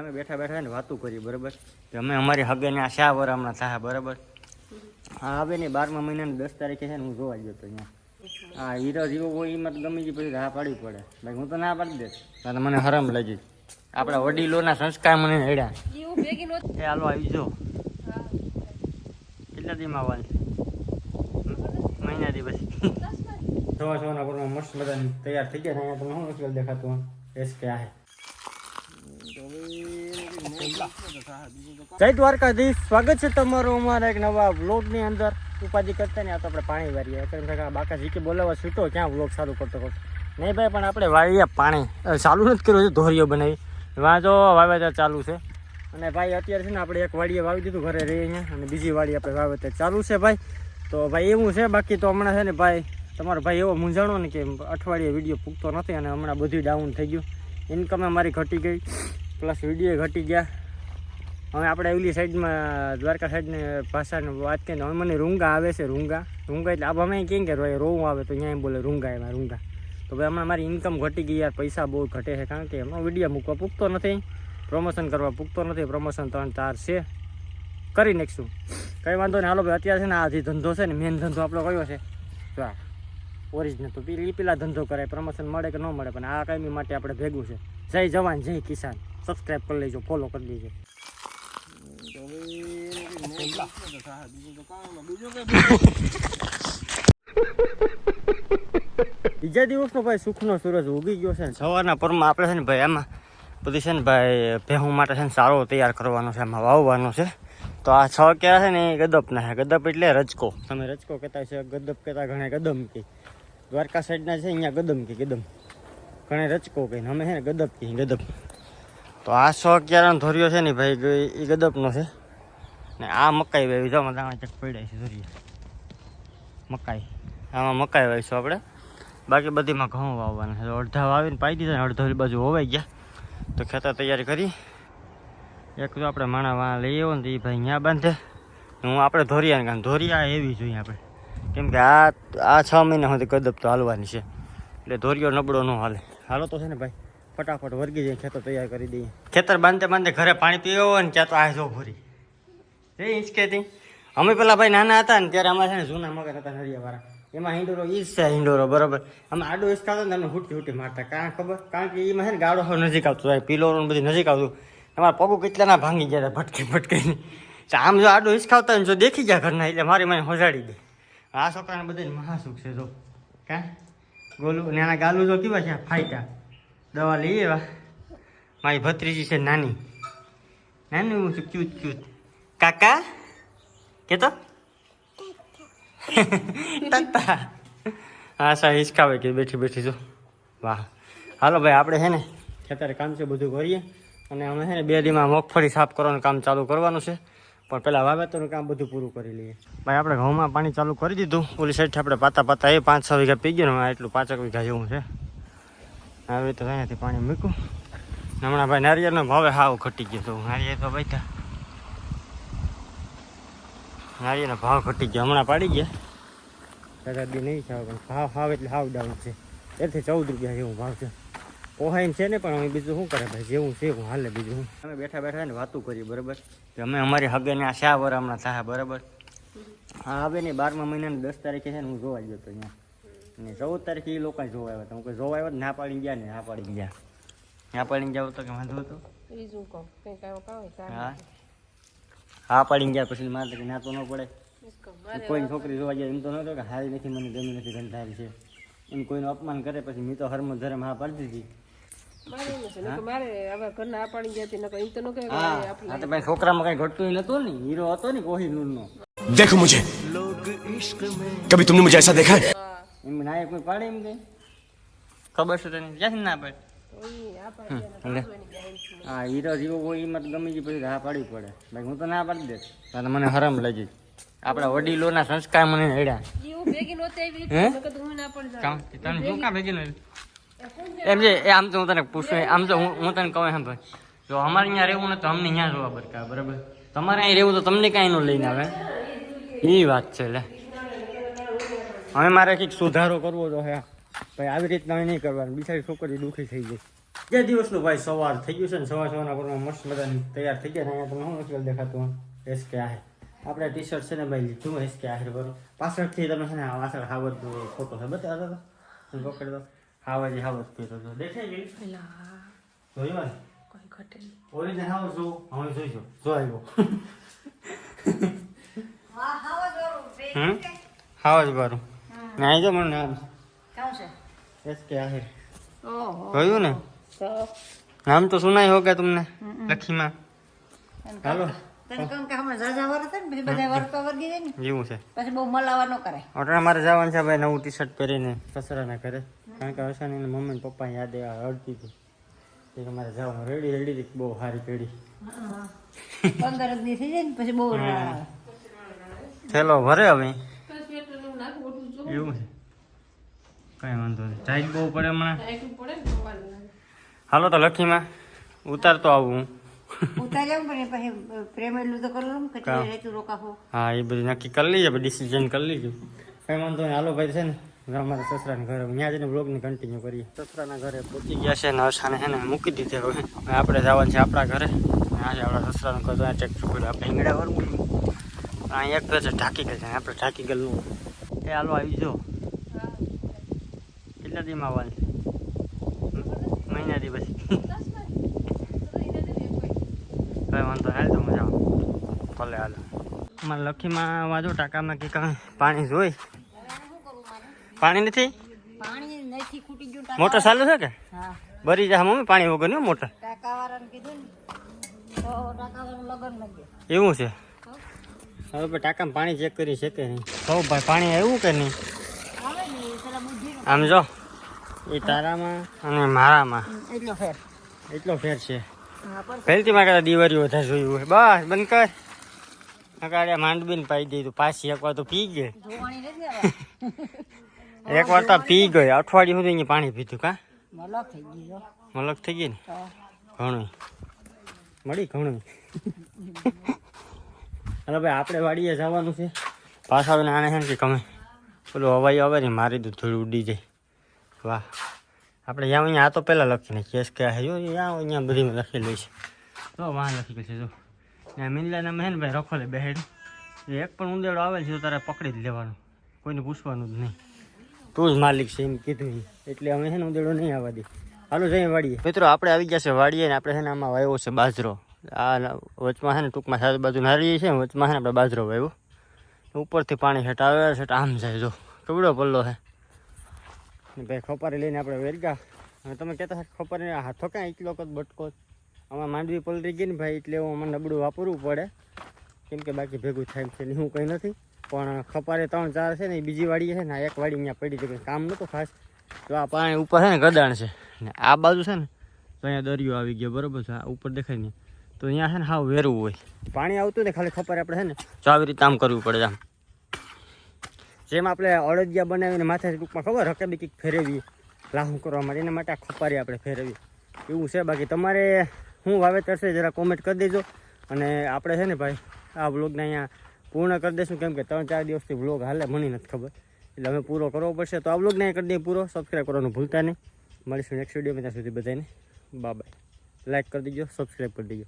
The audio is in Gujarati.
અમે બેઠા બેઠા ને વાતું કરી બરાબર? અમે અમારી હગેને આ શા વર હમણાં થાય બરાબર? હા હવે ને બારમા મહિનાની દસ તારીખે છે ને હું જોવા ગયો હતો અહીંયા. હા હીરો જીવો હોય એમાં તો ગમી ગઈ પછી હા પાડવી પડે. ભાઈ હું તો ના પાડી દે તો મને હરામ લાગી. આપણા વડીલોના સંસ્કાર મને હેડ્યા. એ હાલો આવી જો. કેટલા દીમાં આવવાનું મહિના દી પછી સવા સવાના પરમાં મસ્ત બધાની તૈયાર થઈ ગયા અહીંયા તમે શું મુશ્કેલ દેખાતું. એસ કે આ જય દ્વારકાધીશ. સ્વાગત છે તમારું અમારા એક નવા વ્લોગની અંદર. ઉપાધિ કરતા ને આ તો આપણે પાણી વારીએ. કેમ કે આ બાકા જીકે બોલાવવા છૂટો, ક્યાં વ્લોગ સારું કરતો કરતો નહીં ભાઈ, પણ આપણે વાળીએ પાણી. ચાલુ નથી કર્યું છે ધોરીઓ બનાવી. વાંચો વાવેતર ચાલુ છે. અને ભાઈ, અત્યારે છે ને આપણે એક વાડીએ વાવી દીધું, ઘરે રહી અહીંયા. અને બીજી વાડી આપણે વાવેતર ચાલુ છે ભાઈ. તો ભાઈ, એવું છે, બાકી તો હમણાં છે ને ભાઈ, તમારો ભાઈ એવો મૂંઝાણો ને કે અઠવાડિયે વીડિયો પૂગતો નથી અને હમણાં બધું ડાઉન થઈ ગયું. ઇન્કમે મારી ઘટી ગઈ. પ્લસ વીડિયો ઘટી ગયા. હવે આપણે એવલી સાઈડમાં, દ્વારકા સાઈડની ભાષાની વાત કરીએ હવે મને રૂંગા આવે છે, રૂંગા. રૂંગા એટલે આ અમે કેમ કે રોવું આવે તો એમ બોલે, રૂંગા એમાં, રૂંગા. તો ભાઈ, હમણાં મારી ઇન્કમ ઘટી ગઈ યાર, પૈસા બહુ ઘટે છે, કારણ કે હમણાં વીડિયો મૂકવા પૂગતો નથી. પ્રમોશન કરવા પૂગતો નથી પ્રમોશન ત્રણ, ચાર છે. કરી નાખશું. કંઈ વાંધો નહીં, હાલો ભાઈ, અત્યારે છે ને આ જે ધંધો છે ને મેન ધંધો આપણો કયો છે? જો આ ઓરિજિનલ તો પેલી પેલા ધંધો કરાય પ્રમોશન મળે કે ન મળે, પણ આ કાયમી માટે આપણે ભેગું છે. જય જવાન, જય કિસાન. સબસ્ક્રાઈબ કરી લેજો ફોલો કરી દેજો. બીજા દિવસનો ભાઈ સુખનો સૂરજ ઉગી ગયો છે ને, સવારના પરમાં આપણે છે ને ભાઈ આમાં બધી છે ને ભાઈ ભેહું માટે છે ને સારો તૈયાર કરવાનો છે એમાં વાવવાનો છે. તો આ છ ક્યાં છે ને એ ગદપના છે, ગદપ એટલે રજકો. તમે રજકો કહેતા છે ગદપ કહેતા ઘણા ગદમ કે દ્વારકા સાઈડના છે, અહીંયા ગદમ કે ગદમ. ઘણા રચકો કહીને, અમે છે ને ગદપ કહીએ ગદપ. તો આ સો ક્યારાનો ધોર્યો છે ને ભાઈ એ ગદપનો છે. ને આ મકાઈ વાવી જો દાણા ચક પડ્યા છે, ધોરીએ. મકાઈ. આમાં મકાઈ વાવીશું આપણે. બાકી બધીમાં ઘઉં વાવવાના છે. અડધા વાવીને પાઈ દીધા ને અડધો બાજુ હોવાઈ ગયા. તો ખેતર તૈયારી કરી. એક તો આપણે માણા વાણા લઈ આવો ને તો એ ભાઈ અહીંયા બાંધે. હું આપણે ધોરિયા કારણ ધોરિયા એવી જોઈએ આપણે. કેમ કે આ આ છ મહિના સુધી કદપ તો હાલવાની છે. એટલે ધોરિયો નબળો ન હાલે. હાલો તો છે ને ભાઈ. ફટાફટ વર્ગી જઈએ ખેતર તૈયાર કરી દઈએ. ખેતર બાંધતે બાંધતે ઘરે પાણી પીવો ને, ત્યાં તો આ જો ભરી એ હિંચકેથી અમે પેલા ભાઈ નાના હતા ને, ત્યારે અમારે છે ને જૂના મગર હતા નરિયાવાળા એમાં હિંડોરો ઈ જ છે, હિંડોરો, બરોબર. અમે આડો હિંચકા હતો ને, એમને હુટી હુટી મારતા. કારણ ખબર? કારણ કે એમાં છે ને ગાડો નજીક આવતો હોય, પીલોરો બધી નજીક આવતું અમારા પગો કેટલાના ભાંગી ગયા ભટકી ભટકીને આમ જો આડો હિંચકાવતા ને, જો દેખી ગયા ઘરના, એટલે મારી મને હોજાડી દે. આ છોકરાને બધાને મહાસુખ છે, જો. કાં? ગોલું ને આના ગાલું જો કેવા છે ફાઈટા? દવા લઈ એવા મારી ભત્રીજી છે નાની. નાની હું છું ક્યુત ક્યુત કાકા કે તો તાતા. હા સા હિસકાવે કે બેઠી બેઠી જો. વાહ. હાલો ભાઈ, આપણે છે ને ખેતરે કામ છે બધું કરીએ. અને અમે છે ને બે દીમાં મગફળી સાફ કરવાનું કામ ચાલુ કરવાનું છે. પણ પહેલાં વાવેતરનું કામ બધું પૂરું કરી લઈએ. ભાઈ, આપણે ઘઉંમાં પાણી ચાલુ કરી દીધું. ઓલી સાઈડથી આપણે પાતા પાતા એ પાંચ, છ વીઘા પી ગયું ને એટલું પાંચેક વીઘા જેવું છે. આવી તો અહીંયાથી પાણી મૂક્યું હમણાં ભાઈ નારિયેળનો ભાવે હાવ ઘટી ગયો તો નારિયેળ તો બેઠા નારિયેળનો ભાવ ઘટી ગયો, હમણાં પાડી ગયા. દાદા બી નહીં ખાવ, પણ ભાવ હાવ એટલે હાવ ડાઉન છે. એથી ચૌદ રૂપિયા જેવું ભાવ છે. પોહાઈને છે ને, પણ અમે બીજું શું કરે ભાઈ? જેવું છે હું હાલે બીજું અમે બેઠા બેઠા ને વાતું કરીએ, બરાબર? કે અમે અમારી હગેને આ શા વર હમણાં થાય, બરાબર? હા હવે ને બારમા મહિનાની દસ તારીખે છે ને, હું જોવા ગયો હતો અહીંયા. ચૌદ તારીખે એ લોકો જોવા આવ્યા. તમે કોઈ જોવા આવ્યા ના પાડી ગયા ને? ના પાડી ગયા. ના પાડીને જાવ તો કે વાંધો હતો? હા. પાડી ગયા પછી મારે કે ના તો ન પડે. કોઈ છોકરી જોવા ગયા એમ તો નતો કે હારી નથી મને ગમી નથી ગંધારી છે. એમ કોઈનું અપમાન કરે પછી મેં તો હરમ ધરમ હા પાડી દીધી. છોકરામાં કઈ ઘટતું નતું ને. હીરો હતો ને કોહી નૂર નો દેખો મુજે. કભી એમ ના કોઈ પાડે એમ કઈ? ખબર છે તને? ક્યાંથી ના પડે? આ પાણી હમ, હા હીરો જીવો હોય એમાં તો ગમી ગઈ પછી હા પાડવી પડે. ભાઈ હું તો ના પાડી દે તો મને હરમ લાગી. આપણા વડીલોના સંસ્કાર મને હેડ્યા. તને શું કામ ભેગી એમ છે એ આમ તો હું તને પૂછું આમ તો હું હું તને કહું એમ ભાઈ જો અમારે અહીંયા રહેવું ને તો અમને અહીંયા જોવા પડતા બરાબર? તમારે અહીં રહેવું તો તમને કાંઈ ન લઈને આવે. એ વાત છે લે. હવે મારે કંઈક સુધારો કરવો તો હે. ભાઈ આવી રીતના નહીં કરવાનું. બિચારી છોકરી દુઃખી થઈ ગઈ. જે દિવસનું ભાઈ સવાર થઈ ગયું છે ને સવાર સવારના પ્રમાણે મસ્ત બધાની તૈયાર થઈ ગયા ને અહીંયા તમને શું નથી દેખાતું. એસ કે આહે આપણે ટી શર્ટ છે ને ભાઈ લીધું એસ કે આહેર બરો પાછળથી તમે છે ને પાછળ હાવત ફોટો છે બતાવો તો. તમે પકડી દો હાવજ હાવત પીતો હતો દેખાય ગયું જોયું ને કોઈ ઘટે ઓરિજિનલ હાવજ જો હવે જોઈજો જો આવ્યો. હમ? હાવજ બારું ને જો મને નામ. એસ કે આહિર. ઓહો. કયું ને? નામ તો સુનાય હોગે તમને? લખીમાં. હાલો. છે? મારે જવાનું છે ભાઈ નવું ટી શર્ટ પહેરીને સસરાના કરે કારણ કે હર્ષાની મમ્મી ને પપ્પા યાદ હળતી હતી. કે મારે જવાનું રેડી રેડી બહુ સારી પેઢી. પંદર થઈ જાય ને પછી બહુ આવે. ભરે હવે બસ પેટ્રોલ એવું નાખવું બધું જો એવું છે? કઈ વાંધો નહીં. ટાઈટ બહુ પડે હમણાં. હાલો તો લખીમાં. ઉતારતો આવું હું. એ બધું નક્કી કરી લઈએ ડિસિઝન કરી લીધું કઈ વાંધો નહીં. હાલો ભાઈ છે ને અમારા સસરાના ઘરે. ત્યાં જઈને બ્લોગને કન્ટિન્યુ કરીએ. સસરાના ઘરે પહોંચી ગયા છે ને હર્ષાને છે ને મૂકી દીધે હવે. આપણે જવાનું છે આપણા ઘરે. અને આજે આપણા સસરાનું ઘર ત્યાં ટ્રેક્ટર પડ્યું. આપણે ઈંગડા વરવું અહીં એક છે ઢાકી ગયેલ આપણે ઢાકી ગયેલું એ હાલો આવી જો કેટલા દીમાં આવવાનું? મહિના દી પછી કઈ વાંધો હાલ તો મજા ભલે હાલો. અમારે લખીમાં વાંધો ટાંકામાં કે કાંઈ પાણી જોઈ. પાણી નથી? મોટર ચાલુ છે કે? બરી જાય મમ્મી પાણી વગર મોટર. ને તો નથી. એવું છે? હવે ભાઈ ટાંકામાં પાણી ચેક કરી શકે નહીં. કહું ભાઈ પાણી આવ્યું કે નહીં? આમ જો એ તારામાં અને મારામાં. એટલો ફેર. એટલો ફેર છે. હા પહેલથી માં કદાચ દિવાળી વધારે જોયું હોય. બસ બંધ કર. અગાડે માંડબીને પાઈ દીધું પાછી એકવાર તો પી ગઈ એકવાર તો પી ગઈ અઠવાડિયું સુધી અહીંયા પાણી પીધું કા? મલક થઈ ગયો મલક થઈ ગઈ ને? ઘણું મળી ઘણું હવે ભાઈ આપણે વાડીએ જવાનું છે. પાછા આવીને આને છે ને કે ગમે. પેલું હવાઈ આવે ને મારી દઉં થોડું ઉડી જાય. વાહ. આપણે યા અહીંયા આ તો પહેલાં લખીને કેસ કે હજુ ત્યાં અહીંયા બધીમાં લખી લઈશ તો વાહ, લખી છે. જો. ને મિનલાના મેં છે ને ભાઈ બેહેડ. એ એક પણ ઉંદેડો આવે છે તો તારે પકડી જ લેવાનું. કોઈને પૂછવાનું જ નહીં. તું જ માલિક છે એમ કીધું એટલે અમે છે ને ઉંદેડો નહીં આવવા દે. હાલો જઈએ વાડીએ. મિત્રો, આપણે આવી ગયા છે વાડીએ ને આપણે છે ને આમાં વાવ્યો છે બાજરો. આ વચમાં છે ને ટૂંકમાં સાત બાજુ નારી છે વચમાં છે ને આપણે બાજરો વાવ્યો ઉપરથી પાણી હેઠ આવે છે આમ જાય જો. કેવડો પલ્લો છે ભાઈ ખપારી લઈને આપણે વેરગા. તમે કહેતા હતા ખપારી હાથો ક્યાં એકલો કદ બટકો. આમાં માંડવી પલરી ગઈ ને ભાઈ એટલે હું મને નબળું વાપરવું પડે. કેમ કે બાકી ભેગું થાય છે ને હું કંઈ નથી. પણ ખપારે ત્રણ ચાર છે ને એ બીજી વાડી છે ને એક વાડી અહીંયા પડી જાય કામ નહોતું ખાસ. તો આ પાણી ઉપર છે ને ગદાણ છે. ને આ બાજુ છે ને, તો અહીંયા દરિયો આવી ગયો, બરોબર છે. આ ઉપર દેખાય ને તો અહીંયા છે ને હાવ વેરવું હોય. પાણી આવતું ને ખાલી ખબર આપણે છે ને. તો આવી રીતે આમ કરવું પડે આમ. જેમ આપણે અડદિયા બનાવીને માથે ટૂંકમાં ખબર હકે કંઈક ફેરવીએ. લાહુ કરવા માટે એના માટે આ ખપારી આપણે ફેરવીએ. એવું છે બાકી તમારે હું વાવેતર છે જરા કોમેન્ટ કરી દેજો. અને આપણે છે ને ભાઈ આ બ્લોગને અહીંયા પૂર્ણ કરી દઈશું. કેમ કે ત્રણ ચાર દિવસથી વ્લોગ હાલે મને નથી ખબર. એટલે અમે પૂરો કરવો પડશે. તો આ અહીંયા કરી દઈએ પૂરો. સબસ્ક્રાઈબ કરવાનું ભૂલતા નહીં. મળીશું નેક્સ્ટ વિડીયોમાં ત્યાં સુધી બધાને. બાય બાય લાઈક કરી દેજો સબસ્ક્રાઈબ કરી દેજો.